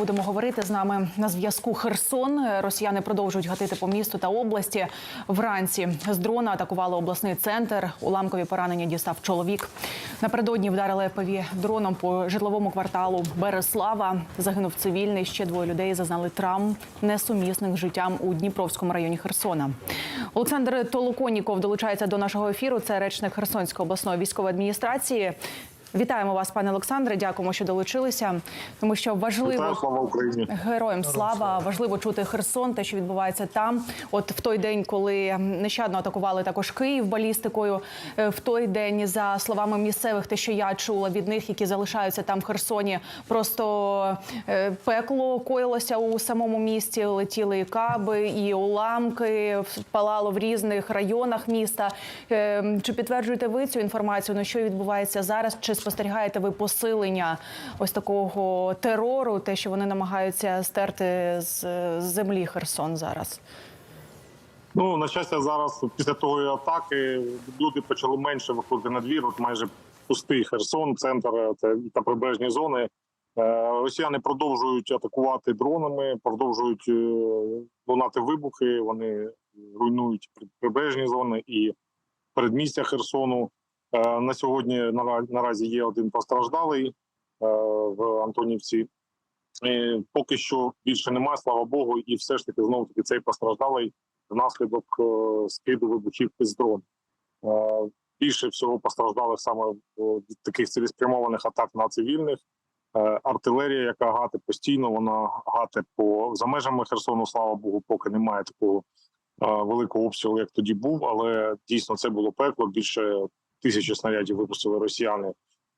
Будемо говорити з нами на зв'язку Херсон. Росіяни продовжують гатити по місту та області. Вранці з дрона атакували обласний центр. Уламкові поранення дістав чоловік. Напередодні вдарили ПВ дроном по житловому кварталу Береслава. Загинув цивільний. Ще двоє людей зазнали травм, несумісних життям у Дніпровському районі Херсона. Олександр Толоконіков долучається до нашого ефіру. Це речник Херсонської обласної військової адміністрації. Вітаємо вас, пане Олександре. Дякуємо, що долучилися. Тому що важливо Вітаю, слава Україні. Героям слава важливо чути Херсон, те, що відбувається там. От в той день, коли нещадно атакували також Київ балістикою. е, В той день, за словами місцевих, те, що я чула від них, які залишаються там в Херсоні, просто е, пекло коїлося у самому місті. Летіли і каби, і уламки палало в різних районах міста. Е, Чи підтверджуєте ви цю інформацію? Ну що відбувається зараз? Чи спостерігаєте ви посилення ось такого терору? Те, що вони намагаються стерти з землі Херсон зараз? Ну на щастя, зараз після того атаки люди почали менше виходити на двір. От майже пустий Херсон, центр е, та прибережні зони. Е, Росіяни продовжують атакувати дронами, продовжують е, лунати вибухи. Вони руйнують прибережні зони і передмістя Херсону. Е, На сьогодні нара- наразі є один постраждалий е, в Антонівці. Поки що більше немає, слава Богу, і все ж таки знову таки цей постраждалий внаслідок е, скиду вибухівки з дрон. Е, Більше всього постраждалих саме від таких цілеспрямованих атак на цивільних. Артилерія, яка гати постійно, вона гате по за межами Херсону. Слава Богу, поки немає такого великого обстрілу, як тоді був. Але дійсно це було пекло. Більше тисячі снарядів випустили росіяни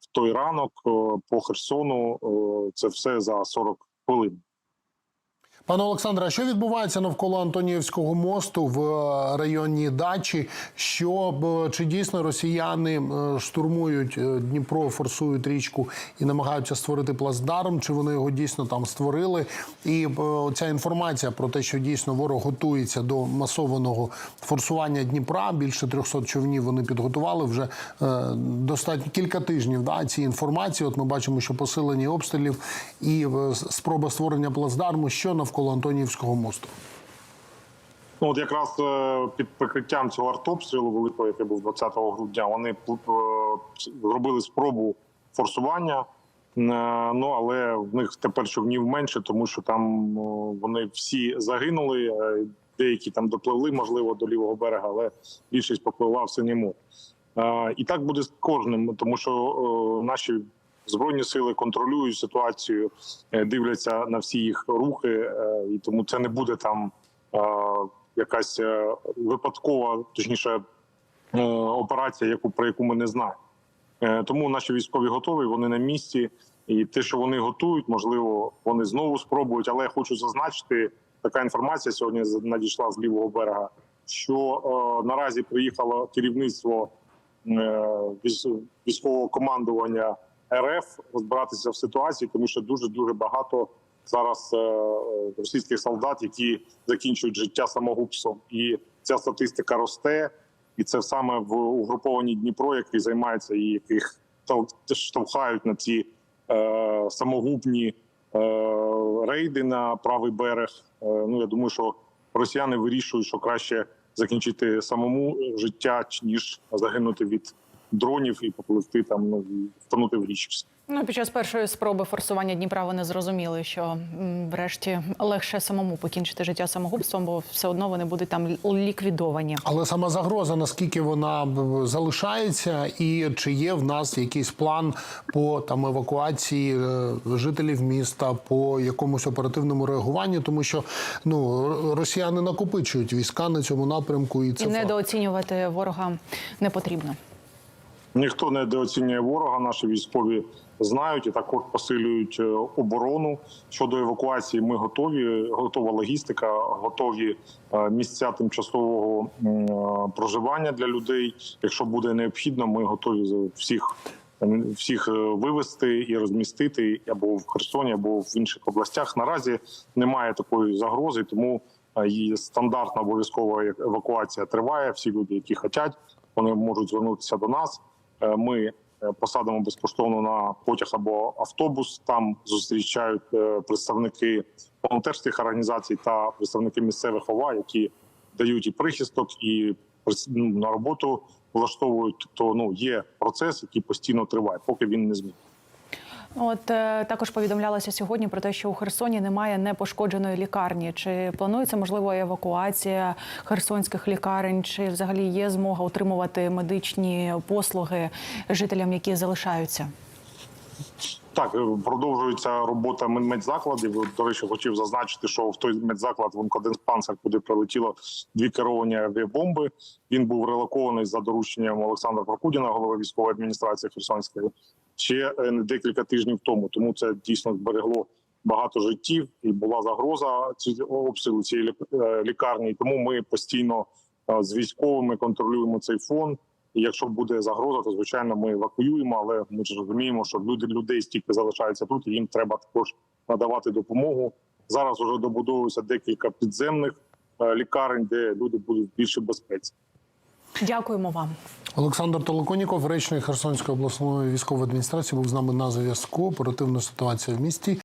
в той ранок е, по Херсону. Е, Це все за 40 хвилин. Пане Олександре, а що відбувається навколо Антонівського мосту в е, районі дачі? Що чи дійсно росіяни е, штурмують е, Дніпро, форсують річку і намагаються створити плацдарм? Чи вони його дійсно там створили? І ця інформація про те, що дійсно ворог готується до масованого форсування Дніпра, більше 300 човнів вони підготували вже достатньо кілька тижнів. Да, ці інформації. От ми бачимо, що посилені обстрілів і спроба створення плацдарму, що навколо Антонівського мосту. Ну, от якраз е, під прикриттям цього артобстрілу великого, який був 20 грудня, вони е, зробили спробу форсування. Е, Ну але в них тепер човнів менше, тому що там вони всі загинули. Деякі там допливли, можливо, до лівого берега, але більшість попливла в. Е, І так буде з кожним, тому що наші збройні сили контролюють ситуацію, е, дивляться на всі їх рухи, е, і тому це не буде там е, якась випадкова, точніше, операція, яку про яку ми не знаємо. Тому наші військові готові, вони на місці, і те, що вони готують, можливо, вони знову спробують. Але я хочу зазначити, така інформація сьогодні надійшла з лівого берега, що наразі приїхало керівництво військового командування РФ розбиратися в ситуації, тому що дуже дуже багато зараз е, російських солдат, які закінчують життя самогубством, і ця статистика росте. І це саме в угрупованні Дніпро, який займається і яких штовхають на ці е, самогубні е, рейди на правий берег. Е, ну я думаю, що росіяни вирішують, що краще закінчити самому життя, ніж загинути від дронів і попливти там ну втонути в річці. Ну під час першої спроби форсування Дніпра вони зрозуміли, що врешті легше самому покінчити життя самогубством, бо все одно вони будуть там ліквідовані. Але сама загроза, наскільки вона залишається, і чи є в нас якийсь план по там евакуації е, жителів міста, по якомусь оперативному реагуванню, тому що ну росіяни накопичують війська на цьому напрямку, і це І факт. недооцінювати ворога не потрібно. Ніхто не недооцінює ворога. Наші військові знають і також посилюють е, оборону. Щодо евакуації, ми готові. Готова логістика, готові е, місця тимчасового е, проживання для людей. Якщо буде необхідно, ми готові всіх. Всіх вивезти і розмістити або в Херсоні, або в інших областях. Наразі немає такої загрози, тому і стандартна обов'язкова евакуація триває. Всі люди, які хочуть, вони можуть звернутися до нас. Е, Ми е, посадимо безкоштовно на потяг або автобус. Там зустрічають е, представники волонтерських організацій та представники місцевих ОВА, які дають і прихисток, і ну, на роботу влаштовують. Тобто ну є процес, який постійно триває, поки він не змінить. От е, також повідомлялося сьогодні про те, що у Херсоні немає непошкодженої лікарні. Чи планується можливо евакуація херсонських лікарень? Чи взагалі є змога отримувати медичні послуги жителям, які залишаються? Так, е, продовжується робота мед- медзакладів. До речі, хотів зазначити, що в той медзаклад в онкодиспансер, куди прилетіло дві керовані авіабомби. Він був релокований за дорученням Олександра Прокудіна, голови військової адміністрації Херсонської, ще е, декілька тижнів тому. Тому це дійсно зберегло багато життів і була загроза ці обстрілу цієї е, лікарні. Тому ми постійно з військовими контролюємо цей фон. І якщо буде загроза, то звичайно ми евакуюємо. Але ми ж розуміємо, що люди людей стільки залишаються тут, і їм треба також надавати допомогу. Зараз вже добудовується декілька підземних е, лікарень, де люди будуть в більшій безпеці. Дякуємо вам. Олександр Толоконіков, речник Херсонської обласної військової адміністрації, був з нами на зв'язку. Оперативна ситуація в місті.